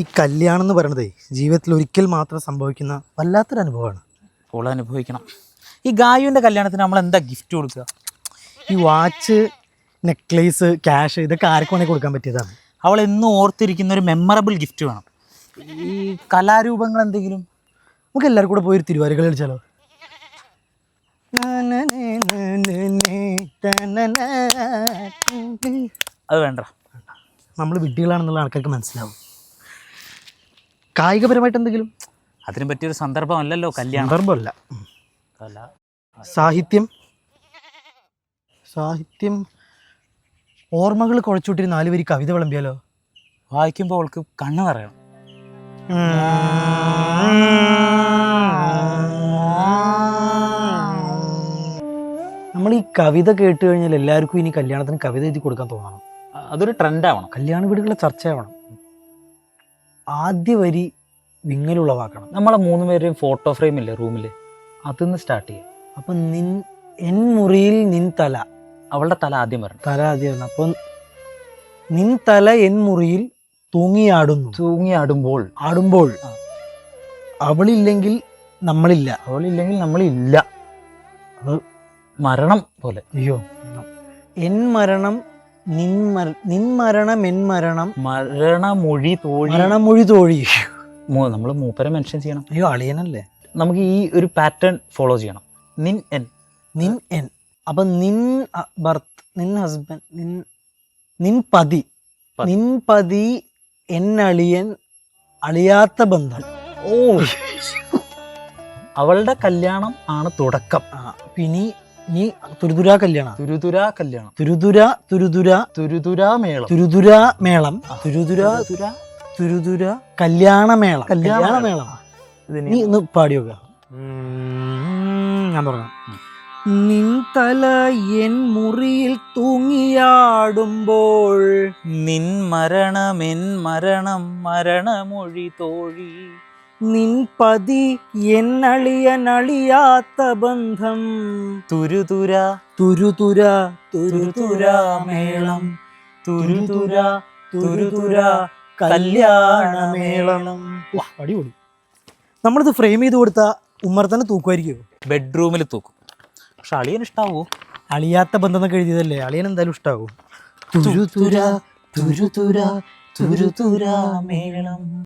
ഈ കല്യാണം എന്ന് പറയണതേ ജീവിതത്തിൽ ഒരിക്കൽ മാത്രം സംഭവിക്കുന്ന വല്ലാത്തൊരു അനുഭവമാണ്. ഓൾ അനുഭവിക്കണം. ഈ ഗായുവിന്റെ കല്യാണത്തിന് നമ്മൾ എന്താ ഗിഫ്റ്റ് കൊടുക്കുക? ഈ വാച്ച് നെക്ലേസ് ക്യാഷ് ഇതൊക്കെ ആർക്കും വേണമെങ്കിൽ കൊടുക്കാൻ പറ്റിയതാണ്. അവൾ എന്നും ഓർത്തിരിക്കുന്ന ഒരു മെമ്മറബിൾ ഗിഫ്റ്റ് വേണം. ഈ കലാരൂപങ്ങൾ എന്തെങ്കിലും? നമുക്ക് എല്ലാവർക്കും കൂടെ പോയി ഒരു തിരുവാരുകൾ കളിച്ചാലോ? അത് വേണ്ട. നമ്മൾ വിഡ്ഢികളാണെന്നുള്ള ആൾക്കാർക്ക് മനസ്സിലാവും. കായികപരമായിട്ട് എന്തെങ്കിലും? അതിന് പറ്റിയൊരു സന്ദർഭമല്ലല്ലോ കല്യാണം. സന്ദർഭമല്ല. കല സാഹിത്യം. സാഹിത്യം ഓർമ്മകൾ കുഴച്ചുവിട്ടിരി നാല് പേര് കവിത വിളമ്പിയാലോ? വായിക്കുമ്പോൾ അവൾക്ക് കണ്ണ് നിറയണം നമ്മൾ ഈ കവിത കേട്ട് കഴിഞ്ഞാൽ എല്ലാവർക്കും ഇനി കല്യാണത്തിന് കവിത എഴുതി കൊടുക്കാൻ തോന്നണം. അതൊരു ട്രെൻഡ് ആവണം. കല്യാണ വീടുകളിലെ ചർച്ചയാവണം ആദ്യ വരി വിങ്ങലുളവാക്കണം നമ്മളെ മൂന്ന് പേരുടെയും ഫോട്ടോ ഫ്രെയിം ഇല്ലേ റൂമിൽ അതിന്ന് സ്റ്റാർട്ട് ചെയ്യാം. അപ്പൊ നിൻ എൻ മുറിയിൽ നിൻ തല. അവളുടെ തല ആദ്യം വരണം. തല ആദ്യം വരണം. അപ്പം നിൻ തല എൻ മുറിയിൽ തൂങ്ങിയാടുന്നു. തൂങ്ങിയാടുമ്പോൾ. ആടുമ്പോൾ. അവളില്ലെങ്കിൽ നമ്മളില്ല. അവളില്ലെങ്കിൽ നമ്മളില്ല. അത് മരണം പോലെ. അയ്യോ. എൻ മരണം നിൻ മര നിൻ മരണം എൻ മരണം മരണമൊഴി തോഴി. മരണമൊഴി തോഴി. നമ്മൾ മൂപ്പരെ മെൻഷൻ ചെയ്യണം. അയ്യോ അളിയനല്ലേ? നമുക്ക് ഈ ഒരു പാറ്റേൺ ഫോളോ ചെയ്യണം. നിൻ എൻ. നിൻ എൻ. അപ്പൊ നിൻ ബർത്ത് നിൻ ഹസ്ബൻഡ് നിൻ നിൻ പതി. നിൻ പതി എൻ അളിയൻ അളിയാത്ത ബന്ധം. ഓ. അവളുടെ കല്യാണം ആണ് തുടക്കം. പിന്നെ നീ തുരുതുരാ കല്യാണം. തുരുതുരാ കല്യാണം. തുരുതുര തുരുതുര തുരുതുരാ മേളം. തുരുതുര മേളം. തുരുതുര തുരുതുര. കല്യാണമേളം കല്യാണമേളം നീ ഒന്ന് പാടി നോക്ക. ഞാൻ തുടങ്ങാം നിൻ തല എൻ മുറിയിൽ തൂങ്ങിയാടുമ്പോൾ നിൻ മരണമെൻ മരണം മരണമൊഴി തോഴി. നിൻ പതി എൻ അളിയൻ ബന്ധം. തുരുതുര തുരുതുര തുരുതുര മേളം. തുരുതുര തുരുതുര കല്യാണമേളം അടിപൊളി. നമ്മളിത് ഫ്രെയിം ചെയ്ത് കൊടുത്ത ഉമ്മർ തന്നെ തൂക്കുമായിരിക്കുമോ ബെഡ്റൂമിൽ തൂക്കും. പക്ഷെ അളിയൻ ഇഷ്ടാവോ? അളിയാത്ത ബന്ധം എന്നൊക്കെ എഴുതിയതല്ലേ? അളിയൻ എന്തായാലും ഇഷ്ടാവോ? തുരുതുര തുരുതുര തുരുതുര മേളം.